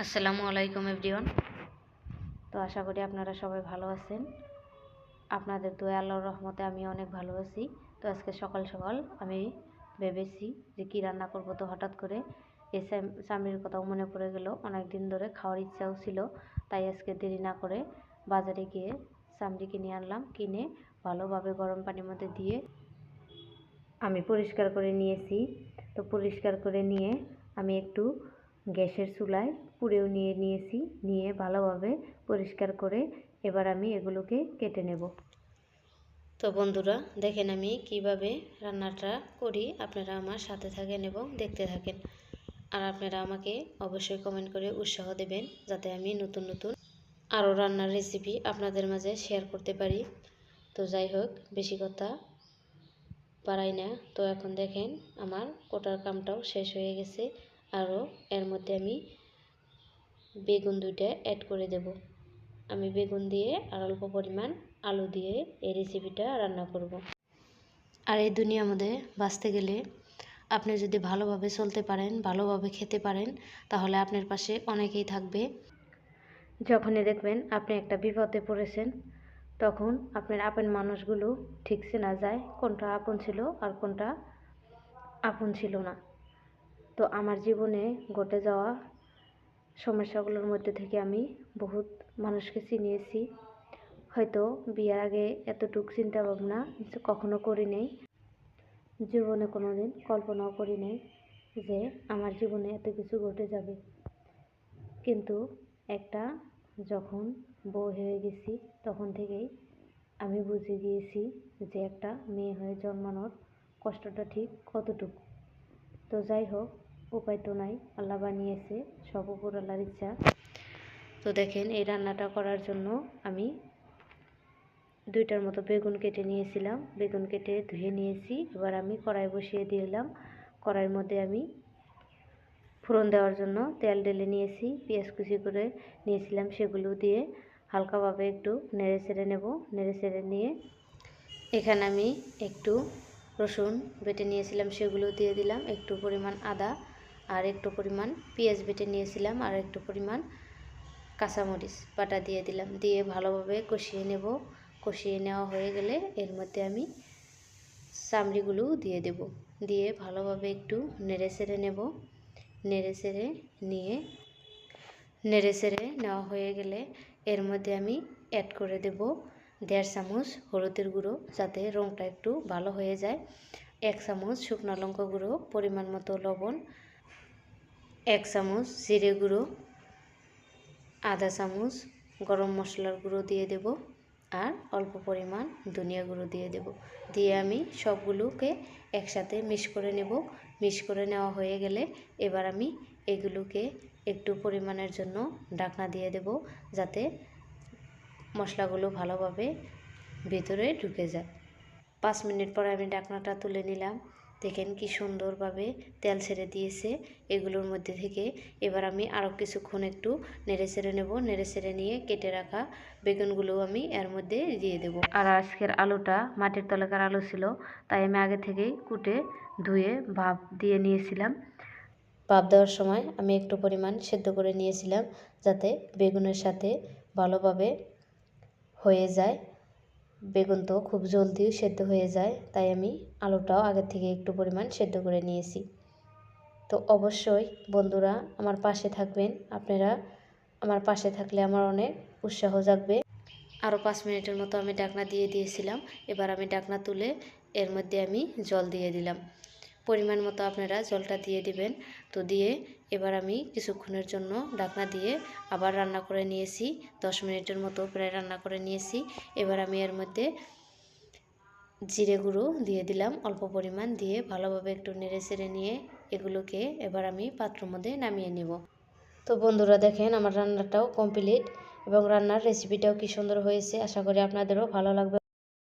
আসসালামু আলাইকুম এভরিওয়ান। তো আশা করি আপনারা সবাই ভালো আছেন। আপনাদের দোয়া আল্লাহর রহমতে আমি অনেক ভালো আছি। তো আজকে সকাল সকাল আমি ভেবেছি যে কী রান্না করব তো হঠাৎ করে এই স্বামীর কথাও মনে পড়ে গেল। অনেক দিন ধরে খাওয়ার ইচ্ছাও ছিল, তাই আজকে দেরি না করে বাজারে গিয়ে চামড়ি কিনে আনলাম। কিনে ভালোভাবে গরম পানির মধ্যে দিয়ে আমি পরিষ্কার করে নিয়েছি। তো পরিষ্কার করে নিয়ে আমি একটু গ্যাসের চুলায় পুড়েও নিয়ে নিয়েছি, নিয়ে ভালোভাবে পরিষ্কার করে এবার আমি এগুলোকে কেটে নেব। তো বন্ধুরা, দেখেন আমি কীভাবে রান্নাটা করি। আপনারা আমার সাথে থাকেন এবং দেখতে থাকেন। আর আপনারা আমাকে অবশ্যই কমেন্ট করে উৎসাহ দেবেন, যাতে আমি নতুন নতুন আরও রান্নার রেসিপি আপনাদের মাঝে শেয়ার করতে পারি। তো যাই হোক, বেশি কথা পারাই না। তো এখন দেখেন আমার কোটার কামটাও শেষ হয়ে গেছে। আরও এর মধ্যে আমি বেগুন দুইটা অ্যাড করে দেব। আমি বেগুন দিয়ে আর অল্প পরিমাণ আলু দিয়ে এই রেসিপিটা রান্না করব। আর এই দুনিয়ার মধ্যে বাঁচতে গেলে আপনি যদি ভালোভাবে চলতে পারেন, ভালোভাবে খেতে পারেন, তাহলে আপনার পাশে অনেকেই থাকবে। যখনই দেখবেন আপনি একটা বিপদে পড়েছেন, তখন আপনার আপন মানুষগুলো ঠিক চেনা যায় কোনটা আপন ছিল আর কোনটা আপন ছিল না। তো আমার জীবনে ঘটে যাওয়া সমস্যাগুলোর মধ্যে থেকে আমি বহুত মানুষকে চিনিয়েছি। হয়তো বিয়ের আগে এতটুক চিন্তা ভাবনা কখনো করি নেই। জীবনে কোনো দিন কল্পনাও করি নেই যে আমার জীবনে এত কিছু ঘটে যাবে। কিন্তু একটা যখন বউ হয়ে গেছি তখন থেকেই আমি বুঝে গিয়েছি যে একটা মেয়ে হয়ে জন্মানোর কষ্টটা ঠিক কতটুকু। তো যাই হোক, উপায় তো নাই। আল্লাহ বানিয়েছে, সব উপর আল্লাহর ইচ্ছা। তো দেখেন, এই রান্নাটা করার জন্য আমি দুইটার মতো বেগুন কেটে নিয়েছিলাম। বেগুন কেটে ধুয়ে নিয়েছি। এবার আমি কড়াই বসিয়ে দিলাম। কড়াইয়ের মধ্যে আমি ফোড়ন দেওয়ার জন্য তেল ঢেলে নিয়েছি। পেঁয়াজ কুচি করে নিয়েছিলাম সেগুলো দিয়ে হালকাভাবে একটু নেড়ে চেড়ে নেব। নেড়ে চেড়ে নিয়ে এখানে আমি একটু রসুন বেটে নিয়েছিলাম, সেগুলো দিয়ে দিলাম। একটু পরিমাণ আদা আর একটু পরিমাণ পেঁয়াজ বেটে নিয়েছিলাম আর একটু পরিমাণ কাঁচামরিচ বাটা দিয়ে দিলাম। দিয়ে ভালোভাবে কষিয়ে নেব। কষিয়ে নেওয়া হয়ে গেলে এর মধ্যে আমি চামড়িগুলো দিয়ে দেব। দিয়ে ভালোভাবে একটু নেড়ে চেড়ে নেব। নেড়ে চেড়ে নিয়ে নেড়ে চেড়ে নেওয়া হয়ে গেলে এর মধ্যে আমি অ্যাড করে দেব। দেড় চামচ হলুদের গুঁড়ো যাতে রঙটা একটু ভালো হয়ে যায়। এক চামচ শুকনো লঙ্কা গুঁড়ো, পরিমাণ মতো লবণ, এক চামচ জিরে গুঁড়ো, আধা চামচ গরম মশলার গুঁড়ো দিয়ে দেব আর অল্প পরিমাণ ধনিয়া গুঁড়ো দিয়ে দেব। দিয়ে আমি সবগুলোকে একসাথে মিক্স করে নেব। মিক্স করে নেওয়া হয়ে গেলে এবার আমি এগুলোকে একটু পরিমাণের জন্য ঢাকনা দিয়ে দেব যাতে মশলাগুলো ভালোভাবে ভেতরে ঢুকে যায় পাঁচ মিনিট পরে আমি ডাকনাটা তুলে নিলাম। দেখেন কি সুন্দরভাবে তেল ছেড়ে দিয়েছে। এগুলোর মধ্যে থেকে এবার আমি আরও কিছুক্ষণ একটু নেড়ে ছেড়ে নেব। নেড়ে ছেড়ে নিয়ে কেটে রাখা বেগুনগুলো আমি এর মধ্যে দিয়ে দেব। আর আজকের আলুটা মাটির তলাকার আলু ছিল, তাই আমি আগে থেকেই কুটে ধুয়ে ভাপ দিয়ে নিয়েছিলাম। ভাপ দেওয়ার সময় আমি একটু পরিমাণ সেদ্ধ করে নিয়েছিলাম, যাতে বেগুনের সাথে ভালোভাবে হয়ে যায়। বেগুন তো খুব জলদি সেদ্ধ হয়ে যায়, তাই আমি আলুটাও আগের থেকে একটু পরিমাণ সেদ্ধ করে নিয়েছি। তো অবশ্যই বন্ধুরা আমার পাশে থাকবেন, আপনারা আমার পাশে থাকলে আমার অনেক উৎসাহ জাগবে। আরও পাঁচ মিনিটের মতো আমি ডাকনা দিয়ে দিয়েছিলাম, এবার আমি ডাকনা তুলে এর মধ্যে আমি জল দিয়ে দিলাম। পরিমাণ মতো আপনারা জলটা দিয়ে দিবেন। তো দিয়ে এবার আমি কিছুক্ষণের জন্য ঢাকনা দিয়ে আবার রান্না করে নিয়েছি। দশ মিনিটের মতো প্রায় রান্না করে নিয়েছি। এবার আমি এর মধ্যে জিরে গুঁড়ো দিয়ে দিলাম অল্প পরিমাণ দিয়ে ভালোভাবে একটু নেড়ে চেড়ে নিয়ে এগুলোকে এবার আমি পাত্রের মধ্যে নামিয়ে নেব। তো বন্ধুরা দেখেন আমার রান্নাটাও কমপ্লিট এবং রান্নার রেসিপিটাও কি সুন্দর হয়েছে, আশা করি আপনাদেরও ভালো লাগবে।